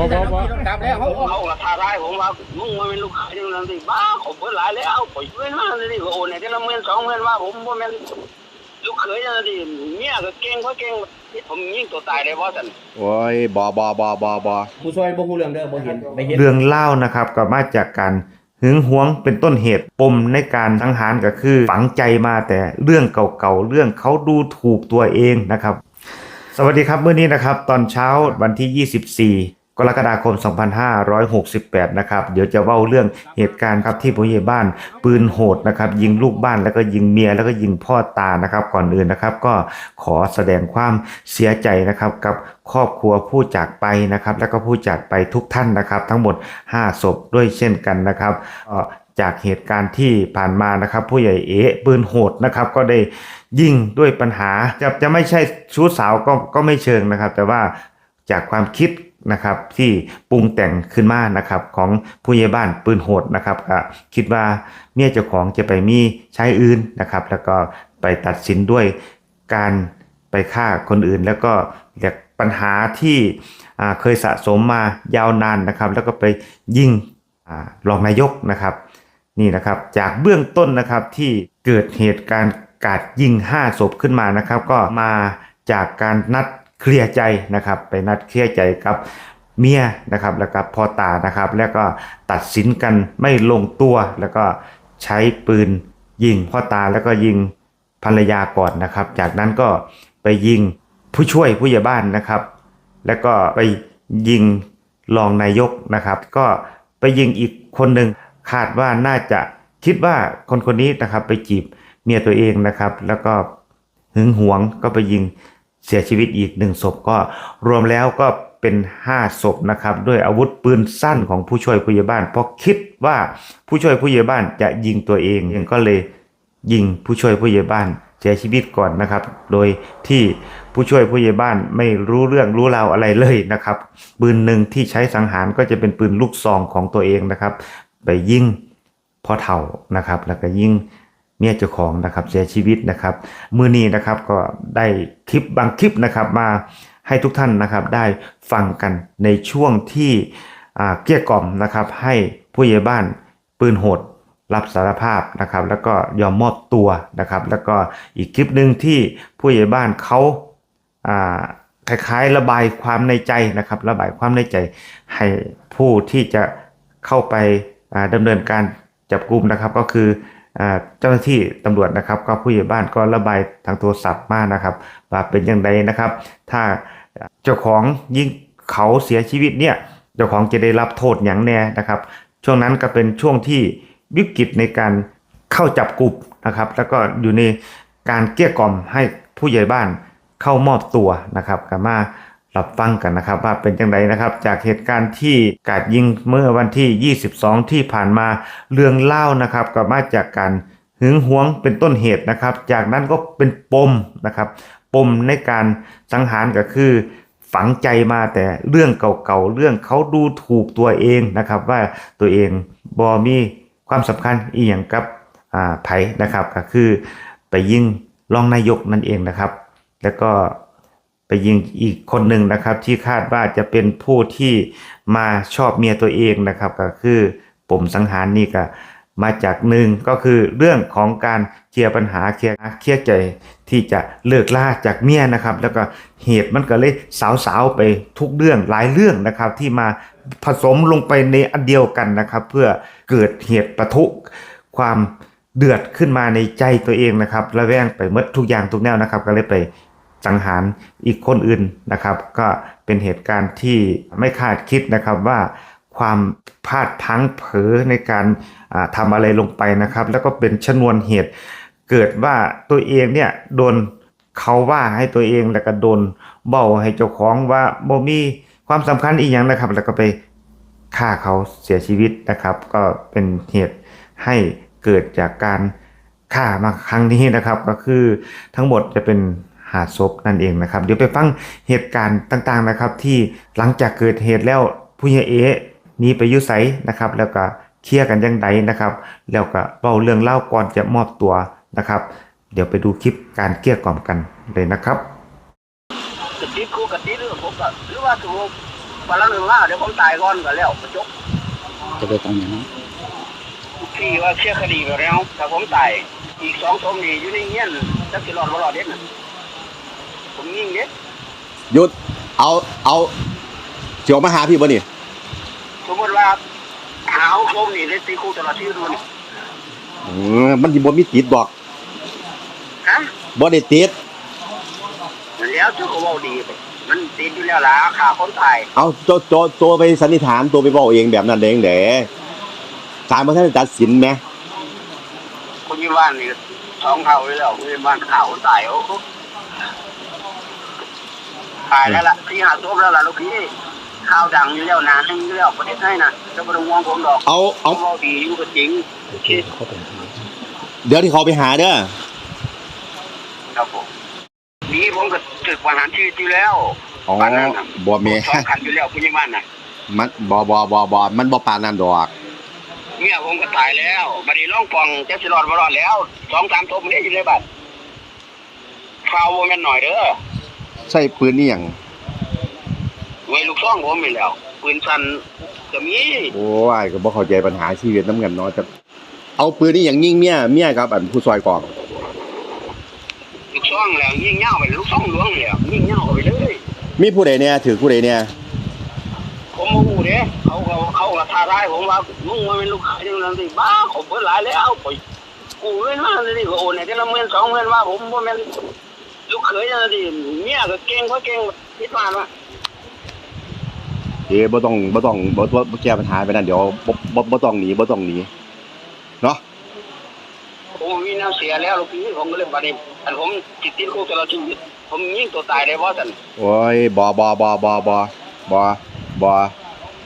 บ่บ่บ่กลับแล้วเขาเขาก็ท้าทายผมว่ามึงมาเป็นลูกค้าที่นั่นสิบ้าผมเปิดหลายแล้วผมช่วยมาเลยดิโอนเนี่ยที่ละหมื่นสองหมื่นว่าผมบ่แม่นลูกเขยนั่นสิเมียก็เก่งเขาเก่งผมยิงตัวตายได้บ่ซั่นโอ้ยบ่บ่บ่บ่บ่ผู้ช่วยบ่ฮู้เรื่องเด้อบ่เห็นไม่เห็นเรื่องเล่านะครับก็มาจากการหึงหวงเป็นต้นเหตุปมในการสังหารก็คือ ฝังใจมาแต่เรื่องเก่าๆเรื่องเขาดูถูกตัวเองนะครับ สวัสดีครับเมื่อนี้นะครับ ตอนเช้าวันที่ 24 กรกฎาคม 2568 นะครับ เดี๋ยวจะเล่าเรื่องเหตุการณ์ครับที่ผู้ใหญ่บ้านปืนโหดนะครับ ยิงลูกบ้านแล้วก็ยิงเมียแล้วก็ยิงพ่อตานะครับ ก่อนอื่นนะครับ ก็ขอแสดงความเสียใจนะครับกับครอบครัวผู้จากไปนะครับ แล้วก็ผู้จากไปทุกท่านนะครับ ทั้งหมด 5 ศพด้วยเช่นกันนะครับจากเหตุการณ์ที่ผ่านมานะครับ ผู้ใหญ่เอ๋ปืนโหดนะครับ ก็ได้ยิงด้วยปัญหาจะจะไม่ใช่ชู้สาวก็ก็ไม่เชิงนะครับ แต่ว่าจากความคิด นะครับที่ปรุงแต่งขึ้นมานะครับของผู้ใหญ่บ้านปืนโหดนะครับก็คิดว่าเมียเจ้าของจะไปมีใช้อื่นนะครับ แล้วก็ไปตัดสินด้วยการไปฆ่าคนอื่น แล้วก็จากปัญหาที่เคยสะสมมายาวนานนะครับ แล้วก็ไปยิงอรองนายกนะครับนี่นะครับจากเบื้องต้นนะครับที่เกิดเหตุการณ์กาดยิง 5 ศพขึ้นมานะครับ ก็มาจากการนัด เคลียร์ใจนะครับ ไปนัดเคลียร์ใจกับเมียนะครับ แล้วก็พ่อตานะครับ แล้วก็ตัดสินกันไม่ลงตัว แล้วก็ใช้ปืนยิงพ่อตาแล้วก็ยิงภรรยาก่อนนะครับ จากนั้นก็ไปยิงผู้ช่วยผู้ใหญ่บ้านนะครับ แล้วก็ไปยิงรองนายกนะครับ ก็ไปยิงอีกคนหนึ่งคาดว่าน่าจะคิดว่าคนคนนี้นะครับไปจีบเมียตัวเองนะครับ แล้วก็หึงหวงก็ไปยิง เสียชีวิตอีกหนึ่งศพก็รวมแล้วก็เป็นห้าศพนะครับ ด้วยอาวุธปืนสั้นของผู้ช่วยผู้ใหญ่บ้าน เพราะคิดว่าผู้ช่วยผู้ใหญ่บ้านจะยิงตัวเองก็เลยยิงผู้ช่วยผู้ใหญ่บ้านเสียชีวิตก่อนนะครับ โดยที่ผู้ช่วยผู้ใหญ่บ้านไม่รู้เรื่องรู้ราวอะไรเลยนะครับ ปืนหนึ่งที่ใช้สังหารก็จะเป็นปืนลูกซองของตัวเองนะครับ ไปยิงพ่อเฒ่านะครับ แล้วก็ยิง เมียเจ้าของนะครับเสียชีวิตนะครับ มือนี้นะครับก็ได้คลิปบางคลิปนะครับมาให้ทุกท่านนะครับได้ฟังกันในช่วงที่เกลี้ยกล่อมนะครับให้ผู้ใหญ่บ้านปืนโหดรับสารภาพนะครับ แล้วก็ยอมมอบตัวนะครับ แล้วก็อีกคลิปหนึ่งที่ผู้ใหญ่บ้านเขาคล้ายๆระบายความในใจนะครับ ระบายความในใจให้ผู้ที่จะเข้าไปอ่าดำเนินการจับกลุ่มนะครับก็คือ เจ้าหน้าที่ตำรวจนะครับ ก็ผู้ใหญ่บ้านก็ระบายทางโทรศัพท์มานะครับ ว่าเป็นอย่างไรนะครับ ถ้าเจ้าของยิ่งเขาเสียชีวิตเนี่ยเจ้าของจะได้รับโทษอย่างแน่นะครับ ช่วงนั้นก็เป็นช่วงที่วิกฤตในการเข้าจับกลุ่มนะครับ แล้วก็อยู่ในการเกลี้ยกล่อมให้ผู้ใหญ่บ้านเข้ามอบตัวนะครับกามา รับฟังกันนะครับว่าเป็นยังไงนะครับจากเหตุการณ์ที่กาดยิงเมื่อวันที่ 22 ที่ผ่านมาเรื่องเล่านะครับก็มาจากการหึงหวงเป็นต้นเหตุนะครับ จากนั้นก็เป็นปมนะครับ ปมในการสังหารก็คือฝังใจมาแต่เรื่องเก่าๆเรื่องเขาดูถูกตัวเองนะครับ ว่าตัวเองบอมีความสำคัญอีอย่างกับไผ่นะครับก็คือไปยิงรองนายกนั่นเองนะครับ แล้วก็ ไปยิงอีกคนหนึ่งนะครับ ที่คาดว่าจะเป็นผู้ที่มาชอบเมียตัวเองนะครับ ก็คือปมสังหารนี่ก็มาจากหนึ่งก็คือเรื่องของการเคลียร์ปัญหาเคลียร์เคลียร์ใจที่จะเลิกล่าจากเมียนะครับ แล้วก็เหตุมันก็เลยสาวๆไปทุกเรื่องหลายเรื่องนะครับ ที่มาผสมลงไปในอันเดียวกันนะครับ เพื่อเกิดเหตุประทุความเดือดขึ้นมาในใจตัวเองนะครับระแวงไปหมดทุกอย่างทุกแนวนะครับ ก็เลยไป สังหารอีกคนอื่นนะครับ ก็เป็นเหตุการณ์ที่ไม่คาดคิดนะครับว่าความพลาดพลั้งเผลอในการอ่าทำอะไรลงไปนะครับ แล้วก็เป็นชนวนเหตุเกิดว่าตัวเองเนี่ยโดนเขาว่าให้ตัวเองแล้วก็โดนเบาให้เจ้าของว่าบ่มีความสำคัญอีกอย่างนะครับ แล้วก็ไปฆ่าเขาเสียชีวิตนะครับ ก็เป็นเหตุให้เกิดจากการฆ่ามาครั้งนี้นะครับ ก็คือทั้งหมดจะเป็น หาศพนั่นเองนะครับ เดี๋ยวไปฟังเหตุการณ์ต่างๆนะครับ ที่หลังจากเกิดเหตุแล้วผู้ใหญ่เอหนีไปอยุไสนะครับ แล้วก็เคลียร์กันยังไงนะครับ แล้วก็เล่าเรื่องเล่าก่อนจะมอบตัวนะครับ เดี๋ยวไปดูคลิปการเกลี้ยกล่อมกันเลยนะครับจะติดคุกก็ติดหรือผมก็หรือว่าถูกวันละหนึ่งว่าเดี๋ยวผมตายก่อนก็แล้วจบจะไปตรงอย่างนั้นที่ว่าเชื่อคดีไปแล้วแต่ผมตายอีกสองศพนี่อยู่ในเงี้ยนจักสิรอดบ่รอดเด็ดน่ะผมยิงเด็ด หยุดเอาเอาเจียวมาหาพี่บ่นี่สมมติว่าหาเอาศพนี่ได้ตีคู่ตลอดชีวิตมันอืมมันสิบ่มีติดดอกฮะบ่ได้ติดมันแล้วเจ้าก็เว้าดีไปมันติดอยู่แล้วล่ะฆ่าคนตายเอาโจโจโจไปสันนิษฐานตัวไปเว้าเองแบบนั้นเองเด้ศาลบ่ทันได้ตัดสินแหมคนยี่บ้านนี่สองเท่าเลยแล้วคนยี่บ้านข่าวคนตายโอ้โห ตายแล้วล่ะที่หาศพแล้วล่ะลูกพี่ข่าวดังอยู่แล้วนานอยู่แล้วประเทศไทยนะจะไม่ต้องห่วงผมดอกเอาเอาเว้าดีอยู่ก็จริงโอเคเดี๋ยวที่เขาไปหาเด้อครับผมนี่ผมก็ตึกประหารชีวิตอยู่แล้วอ๋อปานนั้นน่ะบ่แม่สองคันอยู่แล้วคุณยี่บ้านน่ะมันบ่บ่บ่บ่มันบ่ปานนั้นดอกเมียผมก็ตายแล้วบัดนี้ร้องฟองจะสิรอดบ่รอดแล้วสองสามทบมันได้อยู่ในบ้านฟาวบ่แม่นหน่อยเด้อ ใช่ปืนนี่หยังไว้ลูกซ่องผมนี่แหล้ว ปืนสั้นก็มีโอ้ยก็บ่เข้าใจปัญหาชีวิตนำกันเนาะจะเอาปืนนี่หยังยิงเมียเมียกับ อันผู้ซอยกองลูกซ่องแล้วยิงเหย้าไปลูกซ่องหลวงแล้วยิงเหย้าเข้าไปเลยมีผู้ใดเนี่ยถือผู้ใดเนี่ยผมบ่ฮู้เด้เขาก็เขาก็ท้าทายผมว่ามึงว่าเป็นลูกขายจังนั้นสิบ้าผมเบิดหลายแล้วข่อยกูเงินมาสิก็โอนให้แต่ละหมื่นสองหมื่นว่าผมบ่แม่น ลูกเขยจังนั้นสิเมียก็เก่งเพราะเก่งคิดว่าว่าเอ้บ่ต้องบ่ต้องบ่บ่บ่แก้ปัญหาไปนั่นเดี๋ยวบ่บ่บ่ต้องหนีบ่ต้องหนีเนาะผมมีน้ำเสียแล้วลูกพี่ผมก็เลยบัดนี้อันผมติดติดคุกตลอดชีวิตผมยิงตัวตายได้บ่ซั่นโอ้ยบ่บ่บ่บ่บ่บ่บ่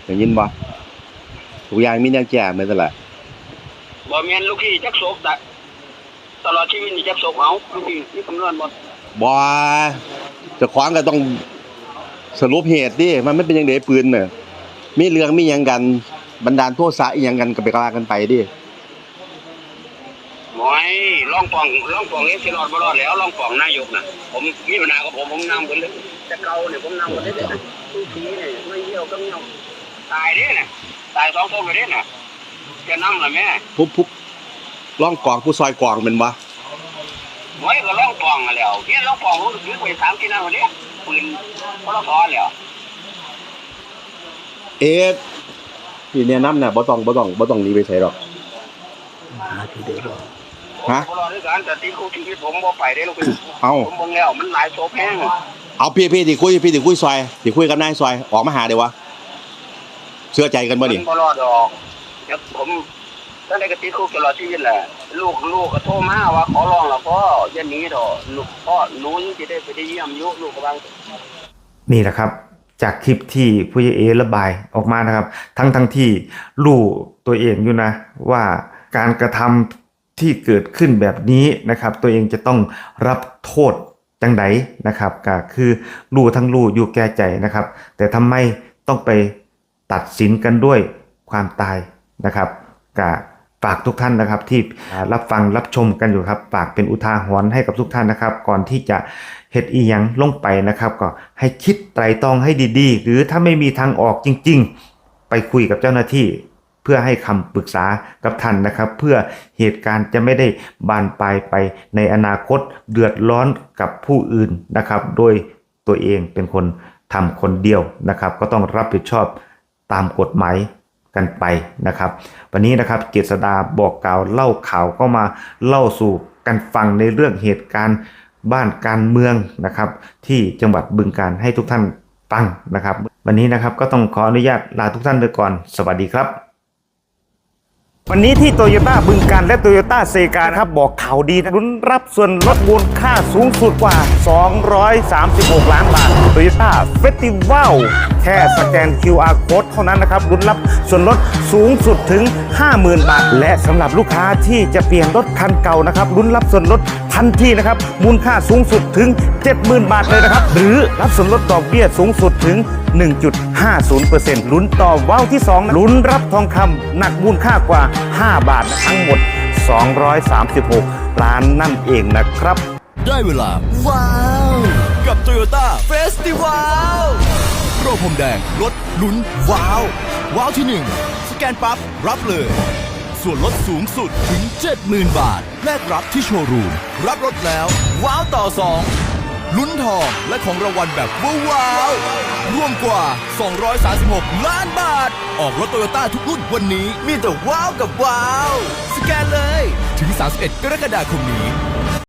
ได้ยินบ่ทุกอย่างมีแนวแก้เหมือนกันแหละบ่แม่นลูกพี่จักโศกตะตลอดชีวิตนี่จักโศกเอาลูกพี่นี่คำนวณบ่ บ่เจะขวางก็ต้องสรุปเหตุดิมันไม่เป็นจังไดปืนน่ะมีเรื่องมีหยังกันบันดาลโทษะอีหยังกันก็ไปกลากันไปดิหมอยลองฟองลองฟองเองสิรอดบ่รอดแล้วลองฟองนายกน่ะผมมีปัญหากับผมผมนำเพิ่นเลยแต่เก่าเนี่ยผมนำเพิ่นได้เลยลูกพี่เนี่ยไม่เหี่ยวกับเหี่ยวตายเด้น่ะตายสองศพเลยเด้น่ะจะนำล่ะแม่ปุ๊บปุ๊บร่องกองผู้ซอยกองเป็นบ่ห มอยก็ลองฟองอะแล้วเนี่ยลองฟองผมถือไป3ที่นั่นวันนี้ปืนพลทแล้วเอ๊ะพี่แนะนำน่ะบ่ต้องบ่ต้องบ่ต้องหนีไปไสหรอกฮะผมบ่รอด้วยกันแต่ที่คุกชีวิตผมบ่ไปได้ลูกพี่เอ้าผมเบิ่งแล้วมันหลายศพแห้งเอาพี่พี่ที่คุยพี่ที่คุยซอยที่คุยกับนายซอยออกมาหาเดี๋ยววะเชื่อใจกันบ่นี่มันบ่รอดดอกเดี๋ยวผมตั้งแต่กติดคุกตลอดชีวิตแหละ ลูกลูกก็โทรมาว่าขอร้องแล้วก็อย่าหนีดอกลูกพ่อหนูยังสิได้ไปได้เยี่ยมยู่ลูกก็บางนี่แหละครับ จากคลิปที่ผู้ใหญ่เอระบายออกมานะครับ ทั้งทั้งที่รู้ตัวเองอยู่นะ ว่าการกระทำที่เกิดขึ้นแบบนี้นะครับ ตัวเองจะต้องรับโทษจังไดนะครับก็คือรู้ทั้งรู้อยู่แก่ใจนะครับ แต่ทำไมต้องไปตัดสินกันด้วยความตายนะครับก็ ฝากทุกท่านนะครับ ที่รับฟังรับชมกันอยู่ครับฝากเป็นอุทาหรณ์ให้กับทุกท่านนะครับ ก่อนที่จะเฮ็ดอีหยังลงไปนะครับ ก็ให้คิดไตรตรองให้ดีๆ หรือถ้าไม่มีทางออกจริง ๆ ไปคุยกับเจ้าหน้าที่ เพื่อให้คำปรึกษากับท่านนะครับ เพื่อเหตุการณ์จะไม่ได้บานปลายไปในอนาคตเดือดร้อนกับผู้อื่นนะครับ โดยตัวเองเป็นคนทำคนเดียวนะครับ ก็ต้องรับผิดชอบตามกฎหมาย กันไปนะครับ วันนี้นะครับเกษดาบอกกล่าวเล่าข่าวก็มาเล่าสู่กันฟังในเรื่องเหตุการณ์บ้านการเมืองนะครับ ที่จังหวัดบึงการให้ทุกท่านฟังนะครับ วันนี้นะครับก็ต้องขออนุญาตลาทุกท่านไปก่อน สวัสดีครับ วันนี้ที่โตโยต้าบึงการและโตโยต้าเซกานครับ บอกข่าวดีนะลุ้นรับส่วนลดมูลค่าสูงสุดกว่า 236 ล้านบาทโตโยต้าเฟสติวัลแค่สแกน QR code เท่านั้นนะครับลุ้นรับส่วนลดสูงสุดถึง 50,000 บาท และสำหรับลูกค้าที่จะเปลี่ยนรถคันเก่านะครับลุ้นรับส่วนลดทันทีนะครับมูลค่าสูงสุดถึง 70,000 บาทเลยนะครับ หรือรับส่วนลดดอกเบี้ยสูงสุดถึง 1.50%ลุ้นต่อว้าวที่ 2 ลุ้นรับทองคำหนักมูลค่ากว่า 5 บาททั้งหมด 236 ล้านนั่นเองนะครับ ได้เวลา ว้าว กับ Toyota Festival โปรพรมแดงลดลุ้น ว้าว ว้าวที่ 1 สแกนปั๊บ รับเลย ส่วนลดสูงสุดถึง 70,000 บาท แลกรับที่โชว์รูม รับรถแล้ว ว้าวต่อ 2 ลุ้นทองและของรางวัลแบบว้าวๆรวมกว่า 236 ล้านบาท ออกรถโตโยต้าทุกรุ่นวันนี้มีแต่ว้าวกับว้าว สแกนเลย ถึง 31 กรกฎาคมนี้